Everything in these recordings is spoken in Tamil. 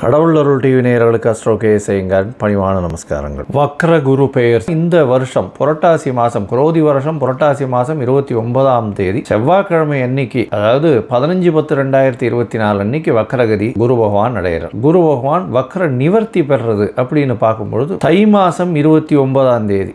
கடவுள் அருள் டிவி நேயர்களுக்கு அஸ்ட்ரோ கே செய்யுங்கள் பணிவான நமஸ்காரங்கள். வக்ர குரு பெயர். இந்த வருஷம் புரட்டாசி மாதம் குரோதி வருஷம் புரட்டாசி மாதம் இருபத்தி ஒன்பதாம் தேதி செவ்வாய்க்கிழமை அன்னைக்கு அதாவது பதினஞ்சு பத்து ரெண்டாயிரத்தி இருபத்தி நாலு அன்னைக்கு வக்ரகதி குரு பகவான் அடையிறார் குரு பகவான் வக்ர நிவர்த்தி பெறுறது அப்படின்னு பார்க்கும்பொழுது தை மாதம் இருபத்தி ஒன்பதாம் தேதி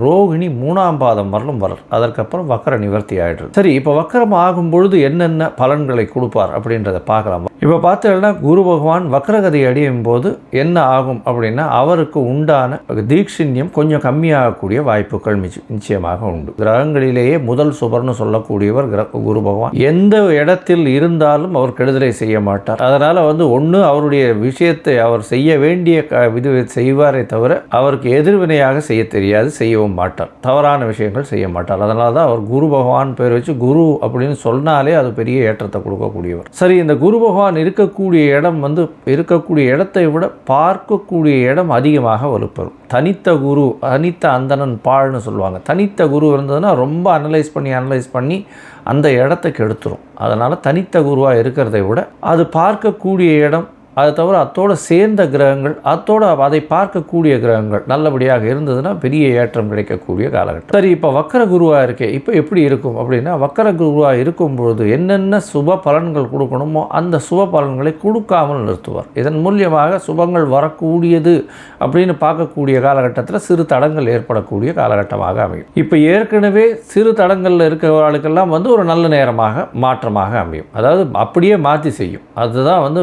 ரோகிணி மூணாம் பாதம் வரலும் வரல் அதற்கப்புறம் வக்கர நிவர்த்தி ஆகிடுது சரி இப்போ வக்கரம் ஆகும் பொழுது என்னென்ன பலன்களை கொடுப்பார் அப்படின்றத பார்க்கலாம். இப்போ பார்த்தீங்கன்னா குரு பகவான் வக்கரகதி அடையும் போது என்ன ஆகும் அப்படின்னா அவருக்கு உண்டான தீட்சிண்யம் கொஞ்சம் கம்மியாகக்கூடிய வாய்ப்புகள் நிச்சயமாக உண்டு. கிரகங்களிலேயே முதல் சுபர்னு சொல்லக்கூடியவர் குரு பகவான். எந்த இடத்தில் இருந்தாலும் அவர் கெடுதலை செய்ய மாட்டார். அதனால் வந்து ஒன்று அவருடைய விஷயத்தை அவர் செய்ய வேண்டிய இது செய்வாரே தவிர அவருக்கு எதிர்வினையாக செய்ய தெரியாது. செய்யவும் மாட்டார். தவறான விஷயங்கள் செய்ய மாட்டார். அதனால தான் அவர் குரு பகவான் பேர் வச்சு குரு அப்படின்னு சொன்னாலே அது பெரிய ஏற்றத்தை கொடுக்கக்கூடியவர். சரி இந்த குரு பகவான் இருக்கக்கூடிய இடம் வந்து இருக்கக்கூடிய இடத்தை விட பார்க்கக்கூடிய இடம் அதிகமாக வலுப்பெறும். தனித்த குரு தனித்த அந்தணன் பாழ்னு சொல்லுவாங்க. தனித்த குரு இருந்ததுன்னா ரொம்ப அனலைஸ் பண்ணி அனலைஸ் பண்ணி அந்த இடத்த கெடுத்துரும். அதனால் தனித்த குருவாக இருக்கிறதை விட அது பார்க்கக்கூடிய இடம் அது தவிர அத்தோடு சேர்ந்த கிரகங்கள் அத்தோட அதை பார்க்கக்கூடிய கிரகங்கள் நல்லபடியாக இருந்ததுன்னா பெரிய ஏற்றம் கிடைக்கக்கூடிய காலகட்டம். சரி இப்போ வக்கர குருவாக இருக்கே இப்போ எப்படி இருக்கும் அப்படின்னா வக்கர குருவாக இருக்கும் பொழுது என்னென்ன சுப பலன்கள் கொடுக்கணுமோ அந்த சுப பலன்களை கொடுக்காமல் நிறுத்துவார். இதன் மூலியமாக சுபங்கள் வரக்கூடியது அப்படின்னு பார்க்கக்கூடிய காலகட்டத்தில் சிறு தடங்கள் ஏற்படக்கூடிய காலகட்டமாக அமையும். இப்போ ஏற்கனவே சிறு தடங்களில் இருக்கிறவர்களுக்கெல்லாம் வந்து ஒரு நல்ல நேரமாக மாற்றமாக அமையும். அதாவது அப்படியே மாற்றி செய்யும். அதுதான் வந்து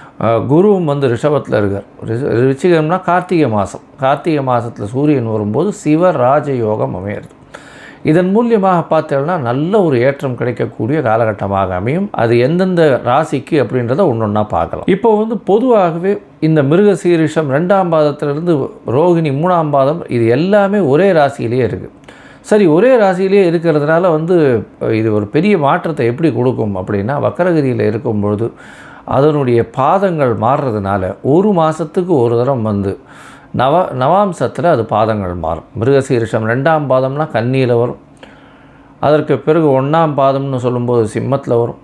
குருவும் வந்து ரிஷபத்தில் இருக்கார். ரிஷ- விருச்சிகம்னா கார்த்திகை மாதம் கார்த்திகை மாதத்தில் சூரியன் வரும்போது சிவ யோகம் அமையிறது. இதன் மூலியமாக பார்த்தோம்னா நல்ல ஒரு ஏற்றம் கிடைக்கக்கூடிய காலகட்டமாக அமையும். அது எந்தெந்த ராசிக்கு அப்படின்றத ஒன்று ஒன்றா பார்க்கலாம். இப்போ வந்து பொதுவாகவே இந்த மிருகசீரிஷம் ரெண்டாம் பாதத்திலிருந்து ரோகிணி மூணாம் பாதம் இது எல்லாமே ஒரே ராசியிலேயே இருக்குது சரி ஒரே ராசியிலே இருக்கிறதுனால வந்து இது ஒரு பெரிய மாற்றத்தை எப்படி கொடுக்கும் அப்படின்னா வக்கரகிரியில் இருக்கும் பொழுது அதனுடைய பாதங்கள் மாறுறதுனால ஒரு மாதத்துக்கு ஒரு தரம் வந்து நவ நவாம்சத்தில் அது பாதங்கள் மாறும். மிருகசீரிஷம் ரெண்டாம் பாதம்னா கன்னியில் வரும். அதற்கு பிறகு ஒன்றாம் பாதம்னு சொல்லும்போது சிம்மத்தில் வரும்.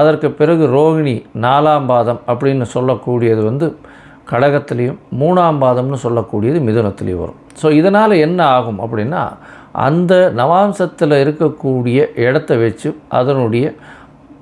அதற்கு பிறகு ரோகிணி நாலாம் பாதம் அப்படின்னு சொல்லக்கூடியது வந்து கடகத்துலேயும் மூணாம் பாதம்னு சொல்லக்கூடியது மிதுனத்திலையும் வரும். ஸோ இதனால் என்ன ஆகும் அப்படின்னா அந்த நவாம்சத்தில் இருக்கக்கூடிய இடத்த வச்சு அதனுடைய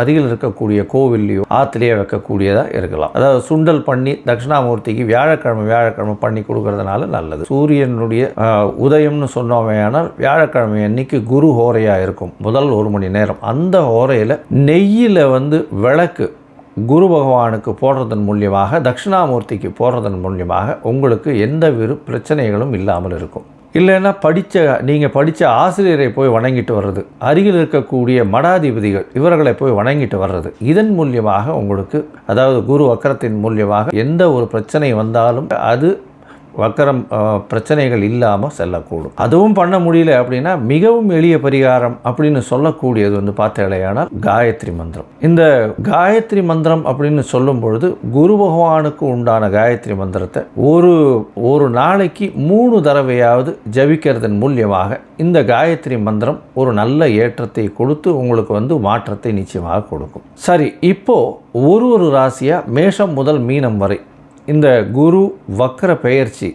அருகில் இருக்கக்கூடிய கோவில்லையோ ஆற்றுலையோ வைக்கக்கூடியதாக இருக்கலாம். அதாவது சுண்டல் பண்ணி தட்சிணாமூர்த்திக்கு வியாழக்கிழமை வியாழக்கிழமை பண்ணி கொடுக்கறதுனால நல்லது. சூரியனுடைய உதயம்னு சொன்னோமையானால் வியாழக்கிழமை அன்னைக்கு குரு ஹோரையாக இருக்கும். முதல் ஒரு மணி நேரம். அந்த ஹோரையில் நெய்யில் வந்து விளக்கு குரு பகவானுக்கு போடுறதன் மூலியமாக தட்சிணாமூர்த்திக்கு போடுறதன் மூலியமாக உங்களுக்கு எந்த விரு பிரச்சனைகளும் இல்லாமல் இருக்கும். இல்லைன்னா படித்த நீங்கள் படித்த ஆசிரியரை போய் வணங்கிட்டு வர்றது. அருகில் இருக்கக்கூடிய மடாதிபதிகள் இவர்களை போய் வணங்கிட்டு வர்றது. இதன் மூலியமாக உங்களுக்கு அதாவது குரு வக்கரத்தின் மூலியமாக எந்த ஒரு பிரச்சனை வந்தாலும் அது வக்கரம் பிரச்சனைகள் இல்லாமல் செல்லக்கூடும். அதுவும் பண்ண முடியல அப்படின்னா மிகவும் எளிய பரிகாரம் அப்படின்னு சொல்லக்கூடியது வந்து பார்த்தேலையானால் காயத்ரி மந்திரம். இந்த காயத்ரி மந்திரம் அப்படின்னு சொல்லும் பொழுது குரு பகவானுக்கு உண்டான காயத்ரி மந்திரத்தை ஒரு ஒரு நாளைக்கு மூணு தடவையாவது ஜபிக்கிறதன் மூலியமாக இந்த காயத்ரி மந்திரம் ஒரு நல்ல ஏற்றத்தை கொடுத்து உங்களுக்கு வந்து மாற்றத்தை நிச்சயமாக கொடுக்கும். சரி இப்போ ஒரு ஒரு ராசியாக மேஷம் முதல் மீனம் வரை இந்த குரு வக்கர பெயர்ச்சி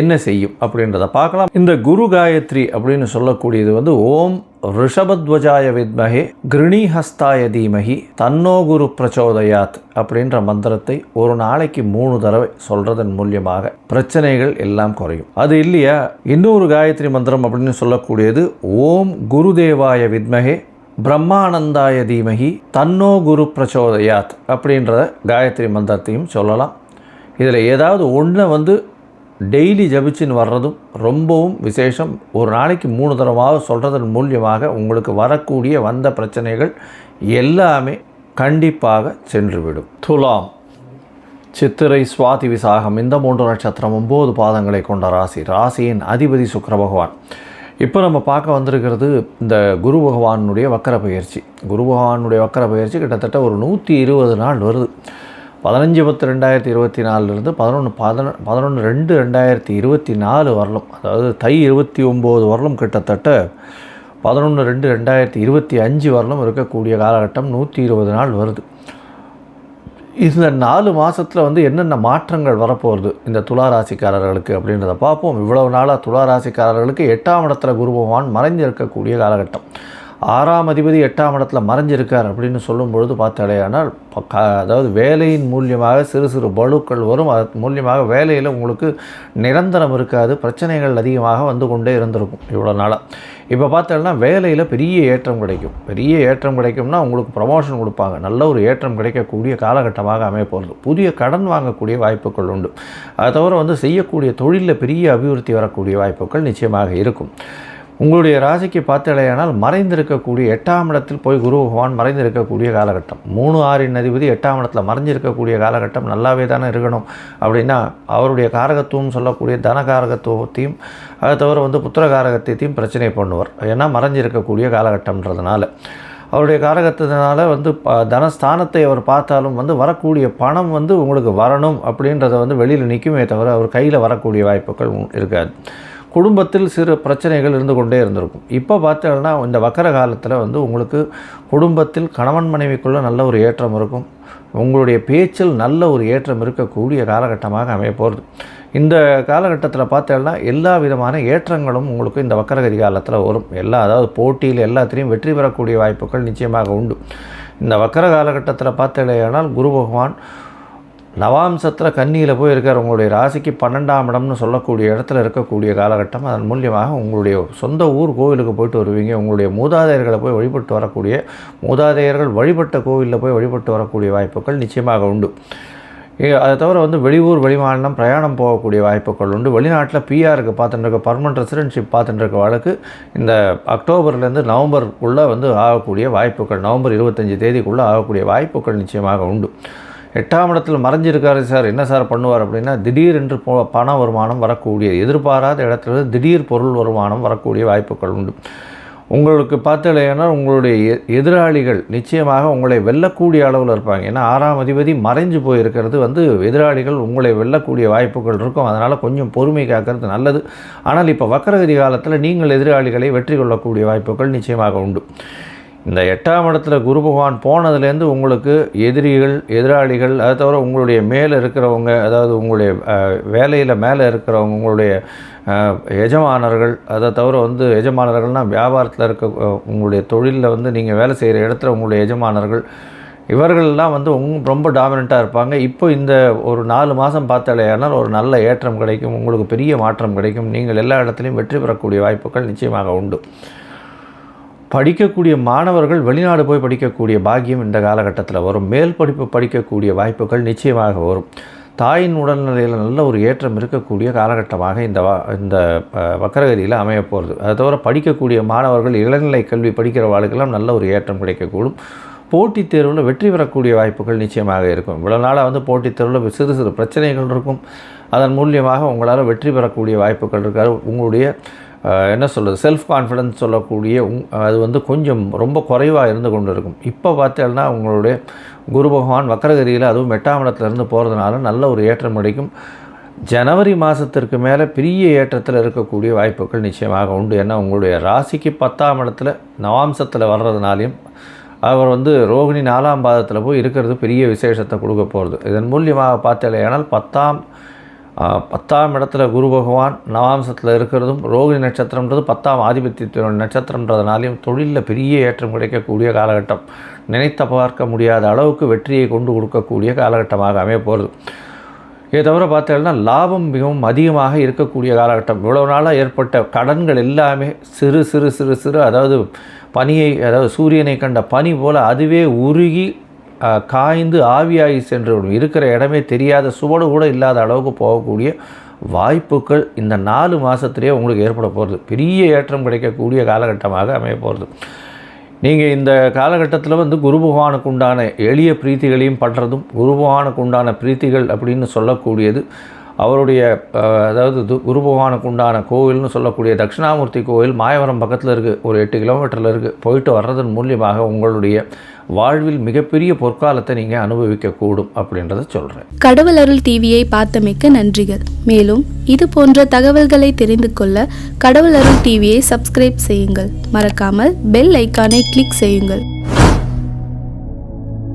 என்ன செய்யும் அப்படின்றத பார்க்கலாம். இந்த குரு காயத்ரி அப்படின்னு சொல்லக்கூடியது வந்து ஓம் ரிஷபத்வஜாய வித்மகே கிருணிஹஸ்தாய தீமகி தன்னோ குரு பிரச்சோதயாத் அப்படின்ற மந்திரத்தை ஒரு நாளைக்கு மூணு தடவை சொல்றதன் மூலியமாக பிரச்சனைகள் எல்லாம் குறையும். அது இல்லையா? இன்னொரு காயத்ரி மந்திரம் அப்படின்னு சொல்லக்கூடியது ஓம் குருதேவாய வித்மகே பிரம்மானந்தாய தீமகி தன்னோ குரு பிரச்சோதயாத் அப்படின்ற காயத்ரி மந்திரத்தையும் சொல்லலாம். இதில் ஏதாவது ஒன்றை வந்து டெய்லி ஜபிச்சின்னு வர்றதும் ரொம்பவும் விசேஷம். ஒரு நாளைக்கு மூணு தடவாக சொல்கிறதன் மூலியமாக உங்களுக்கு வரக்கூடிய வந்த பிரச்சனைகள் எல்லாமே கண்டிப்பாக சென்றுவிடும். துலாம் சித்திரை சுவாதி விசாகம் இந்த மூன்று நட்சத்திரம் ஒம்பது பாதங்களை கொண்ட ராசி. ராசியின் அதிபதி சுக்கர பகவான். இப்போ நம்ம பார்க்க வந்திருக்கிறது இந்த குரு பகவானுடைய வக்கர பயிற்சி. குரு பகவானுடைய வக்கர பயிற்சி கிட்டத்தட்ட ஒரு நூற்றி இருபது நாள் வருது. பதினஞ்சு பத்து ரெண்டாயிரத்தி இருபத்தி நாலுலேருந்து பதினொன்று பதினொன்று பதினொன்று ரெண்டு ரெண்டாயிரத்தி இருபத்தி நாலு வரலும் அதாவது தை இருபத்தி ஒம்பது வரலும் கிட்டத்தட்ட பதினொன்று ரெண்டு ரெண்டாயிரத்தி இருபத்தி அஞ்சு வரலும் இருக்கக்கூடிய காலகட்டம் நூற்றி இருபது நாள் வருது. இந்த நாலு மாதத்தில் வந்து என்னென்ன மாற்றங்கள் வரப்போகுது இந்த துளாராசிக்காரர்களுக்கு அப்படின்றத பார்ப்போம். இவ்வளவு நாளாக துளாராசிக்காரர்களுக்கு எட்டாம் இடத்துல குரு பகவான் இருக்கக்கூடிய காலகட்டம். ஆறாம் அதிபதி எட்டாம் இடத்துல மறைஞ்சிருக்கார் அப்படின்னு சொல்லும் பொழுது பார்த்தாலேயானால் க- அதாவது வேலையின் மூலியமாக சிறு சிறு பலுக்கள் வரும். அது மூலியமாக வேலையில் உங்களுக்கு நிரந்தரம் இருக்காது. பிரச்சனைகள் அதிகமாக வந்து கொண்டே இருந்திருக்கும் இவ்வளோ நாளாக இப்போ பார்த்தோம்னா வேலையில் பெரிய ஏற்றம் கிடைக்கும். பெரிய ஏற்றம் கிடைக்கும்னா உங்களுக்கு ப்ரமோஷன் கொடுப்பாங்க. நல்ல ஒரு ஏற்றம் கிடைக்கக்கூடிய காலகட்டமாக அமையப்போகிறது புதிய கடன் வாங்கக்கூடிய வாய்ப்புகள் உண்டு. அதை தவிர வந்து செய்யக்கூடிய தொழிலில் பெரிய அபிவிருத்தி வரக்கூடிய வாய்ப்புகள் நிச்சயமாக இருக்கும். உங்களுடைய ராசிக்கு பார்த்தலையானால் மறைந்திருக்கக்கூடிய எட்டாம் இடத்தில் போய் குரு பகவான் மறைந்திருக்கக்கூடிய காலகட்டம். மூணு ஆறின் அதிபதி எட்டாம் இடத்துல மறைஞ்சிருக்கக்கூடிய காலகட்டம் நல்லாவே தானே இருக்கணும். அப்படின்னா அவருடைய காரகத்துவம் சொல்லக்கூடிய தனகாரகத்துவத்தையும் அதை தவிர வந்து புத்திர காரகத்தையும் பிரச்சனை பண்ணுவார். ஏன்னா மறைஞ்சிருக்கக்கூடிய காலகட்டம்ன்றதுனால. அவருடைய காரகத்தினால வந்து தனஸ்தானத்தை அவர் பார்த்தாலும் வந்து வரக்கூடிய பணம் வந்து உங்களுக்கு வரணும் அப்படின்றத வந்து வெளியில் நிற்குமே தவிர அவர் கையில் வரக்கூடிய வாய்ப்புகள் இருக்காது. குடும்பத்தில் சிறு பிரச்சனைகள் இருந்து கொண்டே இருந்திருக்கும். இப்போ பார்த்தீங்கன்னா இந்த வக்கர காலத்தில் வந்து உங்களுக்கு குடும்பத்தில் கணவன் மனைவிக்குள்ளே நல்ல ஒரு ஏற்றம் இருக்கும். உங்களுடைய பேச்சில் நல்ல ஒரு ஏற்றம் இருக்கக்கூடிய காலகட்டமாக அமைய போகிறது இந்த காலகட்டத்தில் பார்த்தோம்னா எல்லா விதமான ஏற்றங்களும் உங்களுக்கு இந்த வக்கரகதி காலத்தில் வரும். எல்லா அதாவது போட்டியில் எல்லாத்திலையும் வெற்றி பெறக்கூடிய வாய்ப்புகள் நிச்சயமாக உண்டு. இந்த வக்கர காலகட்டத்தில் பார்த்தேனால் குரு பகவான் நவாம்சத்தில் கன்னியில் போய் இருக்கார் உங்களுடைய ராசிக்கு பன்னெண்டாம் இடம்னு சொல்லக்கூடிய இடத்துல இருக்கக்கூடிய காலகட்டம் அதன் மூலியமாக உங்களுடைய சொந்த ஊர் கோவிலுக்கு போயிட்டு வருவீங்க. உங்களுடைய மூதாதையர்களை போய் வழிபட்டு வரக்கூடிய மூதாதையர்கள் வழிபட்ட கோவிலில் போய் வழிபட்டு வரக்கூடிய வாய்ப்புகள் நிச்சயமாக உண்டு. அதை தவிர வந்து வெளியூர் வெளிமாநிலம் பிரயாணம் போகக்கூடிய வாய்ப்புகள் உண்டு. வெளிநாட்டில் பிஆருக்கு பார்த்துட்டு இருக்க பர்மனன்ட் ரெசிடென்ஷிப் பார்த்துட்டு இருக்க வழக்கு இந்த அக்டோபர்லேருந்து நவம்பருக்குள்ளே வந்து ஆகக்கூடிய வாய்ப்புகள் நவம்பர் இருபத்தஞ்சி தேதிக்குள்ளே ஆகக்கூடிய வாய்ப்புகள் நிச்சயமாக உண்டு. எட்டாம் இடத்துல மறைஞ்சிருக்காரு சார். என்ன சார் பண்ணுவார் அப்படின்னா திடீர் என்று போ பண வருமானம் வரக்கூடிய எதிர்பாராத இடத்துல திடீர் பொருள் வருமானம் வரக்கூடிய வாய்ப்புகள் உண்டு. உங்களுக்கு பார்த்தலைன்னா உங்களுடைய எ- எதிராளிகள் நிச்சயமாக உங்களை வெல்லக்கூடிய அளவில் இருப்பாங்க. ஏன்னா ஆறாம் அதிபதி மறைஞ்சு போயிருக்கிறது வந்து எதிராளிகள் உங்களை வெல்லக்கூடிய வாய்ப்புகள் இருக்கும். அதனால் கொஞ்சம் பொறுமை காக்கிறது நல்லது. ஆனால் இப்போ வக்கரகதி காலத்தில் நீங்கள் எதிராளிகளை வெற்றி கொள்ளக்கூடிய வாய்ப்புகள் நிச்சயமாக உண்டு. இந்த எட்டாம் இடத்துல குரு பகவான் போனதுலேருந்து உங்களுக்கு எதிரிகள் எதிராளிகள் அதை தவிர உங்களுடைய மேலே இருக்கிறவங்க அதாவது உங்களுடைய வேலையில் மேலே இருக்கிறவங்க உங்களுடைய எஜமானர்கள் அதை தவிர வந்து எஜமானர்கள்னால் வியாபாரத்தில் இருக்க உங்களுடைய தொழிலில் வந்து நீங்கள் வேலை செய்கிற இடத்துல உங்களுடைய எஜமானர்கள் இவர்கள்லாம் வந்து உங் ரொம்ப டாமினண்ட்டாக இருப்பாங்க. இப்போ இந்த ஒரு நாலு மாதம் பார்த்தாலேயானால் ஒரு நல்ல ஏற்றம் கிடைக்கும் உங்களுக்கு பெரிய மாற்றம் கிடைக்கும். நீங்கள் எல்லா இடத்துலையும் வெற்றி பெறக்கூடிய வாய்ப்புகள் நிச்சயமாக உண்டு. படிக்கக்கூடிய மாணவர்கள் வெளிநாடு போய் படிக்கக்கூடிய பாக்கியம் இந்த காலகட்டத்தில் வரும். மேல் படிப்பு படிக்கக்கூடிய வாய்ப்புகள் நிச்சயமாக வரும். தாயின் உடல்நிலையில் நல்ல ஒரு ஏற்றம் இருக்கக்கூடிய காலகட்டமாக இந்த வா இந்த வக்கரகதியில் அமையப்போகிறது அதை தவிர படிக்கக்கூடிய மாணவர்கள் இளநிலை கல்வி படிக்கிறவர்களுக்கெல்லாம் நல்ல ஒரு ஏற்றம் கிடைக்கக்கூடும். போட்டித் தேர்வில் வெற்றி பெறக்கூடிய வாய்ப்புகள் நிச்சயமாக இருக்கும். இவ்வளோ நாளாக வந்து போட்டித் தேர்வில் சிறு சிறு பிரச்சனைகள் இருக்கும். அதன் மூலியமாக உங்களால் வெற்றி பெறக்கூடிய வாய்ப்புகள் இருக்காது. உங்களுடைய என்ன சொல்கிறது செல்ஃப் கான்ஃபிடன்ஸ் சொல்லக்கூடிய உங் அது வந்து கொஞ்சம் ரொம்ப குறைவாக இருந்து கொண்டு இருக்கும் இப்போ பார்த்தேன்னா உங்களுடைய குரு பகவான் வக்கரகிரியில் அதுவும் மெட்டாமடத்துலேருந்து போகிறதுனால நல்ல ஒரு ஏற்றம் கிடைக்கும். ஜனவரி மாதத்திற்கு மேலே பெரிய ஏற்றத்தில் இருக்கக்கூடிய வாய்ப்புகள் நிச்சயமாக உண்டு. ஏன்னா உங்களுடைய ராசிக்கு பத்தாம் இடத்துல நவாம்சத்தில் வர்றதுனாலையும் அவர் வந்து ரோகிணி நாலாம் பாதத்தில் போய் இருக்கிறது பெரிய விசேஷத்தை கொடுக்க போகிறது இதன் மூலியமாக பார்த்தலையானால் பத்தாம் பத்தாம் இடத்துல குரு பகவான் நவாம்சத்தில் இருக்கிறதும் ரோகிணி நட்சத்திரம்ன்றது பத்தாம் ஆதிபத்திய நட்சத்திரன்றதுனாலையும் தொழிலில் பெரிய ஏற்றம் கிடைக்கக்கூடிய காலகட்டம். நினைத்த பார்க்க முடியாத அளவுக்கு வெற்றியை கொண்டு கொடுக்கக்கூடிய காலகட்டமாக அமைய போகிறது இதை தவிர பார்த்தீங்கன்னா லாபம் மிகவும் அதிகமாக இருக்கக்கூடிய காலகட்டம். இவ்வளோ நாளாக ஏற்பட்ட கடன்கள் எல்லாமே சிறு சிறு சிறு சிறு அதாவது பனியை அதாவது சூரியனை கண்ட பனி போல் அதுவே உருகி காய்ந்து ஆவியாகி சென்று இருக்கிற இடமே தெரியாத சுவடு கூட இல்லாத அளவுக்கு போகக்கூடிய வாய்ப்புகள் இந்த நாலு மாதத்துலேயே உங்களுக்கு ஏற்பட போகிறது பெரிய ஏற்றம் கிடைக்கக்கூடிய காலகட்டமாக அமைய போகிறது நீங்கள் இந்த காலகட்டத்தில் வந்து குரு பகவானுக்கு உண்டான எளிய பிரீத்திகளையும் பண்ணுறதும் குரு பகவானுக்கு உண்டான பிரீத்திகள் அப்படின்னு சொல்லக்கூடியது அவருடைய அதாவது து- குரு பகவானுக்கு உண்டான கோவில்னு சொல்லக்கூடிய தட்சிணாமூர்த்தி கோவில் மாயவரம் பக்கத்தில் இருக்குது ஒரு எட்டு கிலோமீட்டரில் இருக்குது போயிட்டு வர்றதன் மூலியமாக உங்களுடைய வாழ்வில் மிகப்பெரிய பொற்காலத்தை நீங்கள் அனுபவிக்கக்கூடும் அப்படின்றத சொல்கிறேன் கடவுள் அருள் டிவியை பார்த்தமைக்கு நன்றிகள். மேலும் இது போன்ற தகவல்களை தெரிந்து கொள்ள கடவுள் அருள் டிவியை சப்ஸ்கிரைப் செய்யுங்கள். மறக்காமல் பெல் ஐக்கானை கிளிக் செய்யுங்கள்.